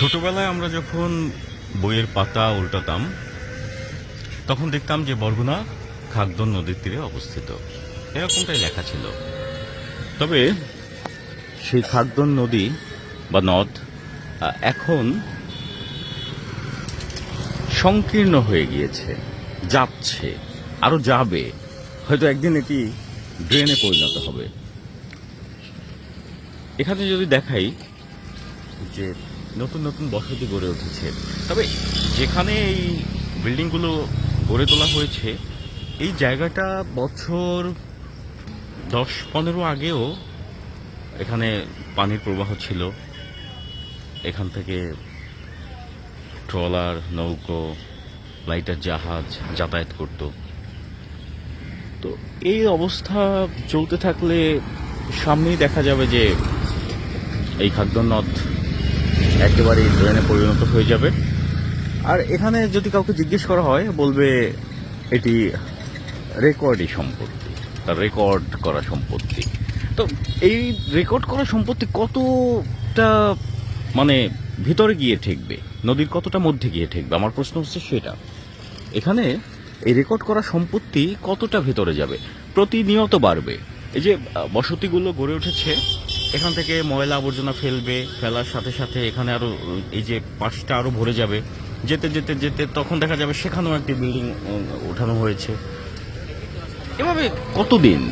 ছোটবেলায় আমরা যখন বইয়ের পাতা উল্টাতাম, তখন দেখতাম যে বরগুনা খাগদন নদীর তীরে অবস্থিত। এরকমটাই লেখা ছিল। তবে সেই খাগদন নদী বা নদ এখন সংকীর্ণ হয়ে গিয়েছে, যাচ্ছে, আরও যাবে। হয়তো একদিন এটি ড্রেনে পরিণত হবে। এখানে যদি দেখাই যে নতুন নতুন বসতি গড়ে উঠেছে। তবে যেখানে এই বিল্ডিংগুলো গড়ে তোলা হয়েছে, এই জায়গাটা বছর দশ পনেরো আগেও এখানে পানির প্রবাহ ছিল। এখান থেকে ট্রলার, নৌকো, লাইটার জাহাজ যাতায়াত করত। তো এই অবস্থা চলতে থাকলে সামনেই দেখা যাবে যে এই খাদ্য নদ একেবারেই ড্রেনে পরিণত হয়ে যাবে। আর এখানে যদি কাউকে জিজ্ঞেস করা হয়, বলবে এটি রেকর্ডই সম্পত্তি রেকর্ড করা সম্পত্তি। তো এই রেকর্ড করা সম্পত্তি কতটা মানে ভিতরে গিয়ে ঠেকবে? নদীর কতটা মধ্যে গিয়ে ঠেকবে? আমার প্রশ্ন হচ্ছে সেটা। এখানে এই রেকর্ড করা সম্পত্তি কতটা ভেতরে যাবে? প্রতিনিয়ত বাড়বে। এই যে বসতিগুলো গড়ে উঠেছে এখান থেকে ময়লা আবর্জনা ফেলবে ফেলার সাথে সাথে এখানে আরও উম, এই যে পাশটা আরও ভরে যাবে। যেতে যেতে যেতে তখন দেখা যাবে সেখানেও একটি বিল্ডিং ওঠানো হয়েছে। এভাবে কতদিন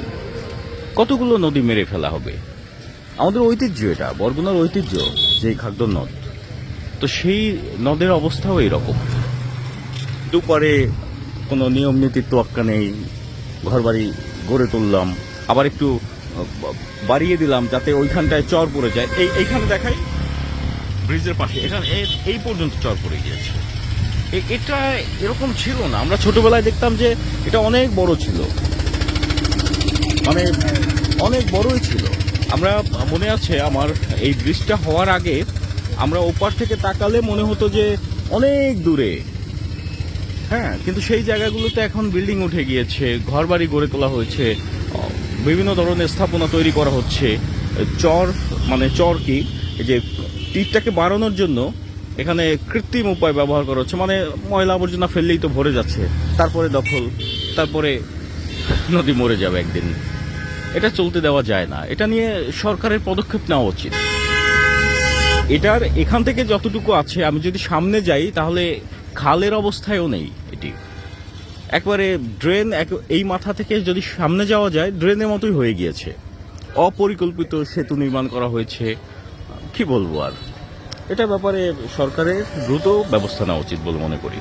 কতগুলো নদী মেরে ফেলা হবে? আমাদের ঐতিহ্য এটা বরগুনার ঐতিহ্য যে খাদ্য নদ। তো সেই নদের অবস্থাও এইরকম। দুপারে কোনো নিয়ম নীতির তোয়াক্কা নেই ঘরবাড়ি গড়ে তুললাম। আবার একটু বাড়িয়ে দিলাম যাতে ওইখানটায় চর পড়ে যায়। এই এইখানে দেখাই। ব্রিজের পাশে। এখানে এই পর্যন্ত চর পড়ে গিয়েছে। এটা এরকম ছিল না। আমরা ছোটবেলায় দেখতাম যে এটা অনেক বড় ছিল। মানে অনেক বড়ই ছিল। আমরা, মনে আছে আমার এই ব্রিজটা হওয়ার আগে আমরা ওপার থেকে তাকালে মনে হতো যে অনেক দূরে। হ্যাঁ কিন্তু সেই জায়গাগুলোতে এখন বিল্ডিং উঠে গিয়েছে, ঘরবাড়ি গড়ে তোলা হয়েছে। বিভিন্ন ধরনের স্থাপনা তৈরি করা হচ্ছে। চর মানে চর কি? যে তীরটাকে বাড়ানোর জন্য এখানে কৃত্রিম উপায় ব্যবহার করা হচ্ছে। মানে ময়লা আবর্জনা ফেললেই তো ভরে যাচ্ছে। তারপরে দখল, তারপরে নদী মরে যাবে একদিন। এটা চলতে দেওয়া যায় না। এটা নিয়ে সরকারের পদক্ষেপ নেওয়া উচিত। এটার এখান থেকে যতটুকু আছে, আমি যদি সামনে যাই, তাহলে খালের অবস্থায়ও নেই এটি। একবারে ড্রেন এক- এই মাথা থেকে যদি সামনে যাওয়া যায় ড্রেনের মতোই হয়ে গিয়েছে। অপরিকল্পিত সেতু নির্মাণ করা হয়েছে। কি বলব আর? এটা ব্যাপারে সরকারের দ্রুত ব্যবস্থা নেওয়া উচিত বলে মনে করি।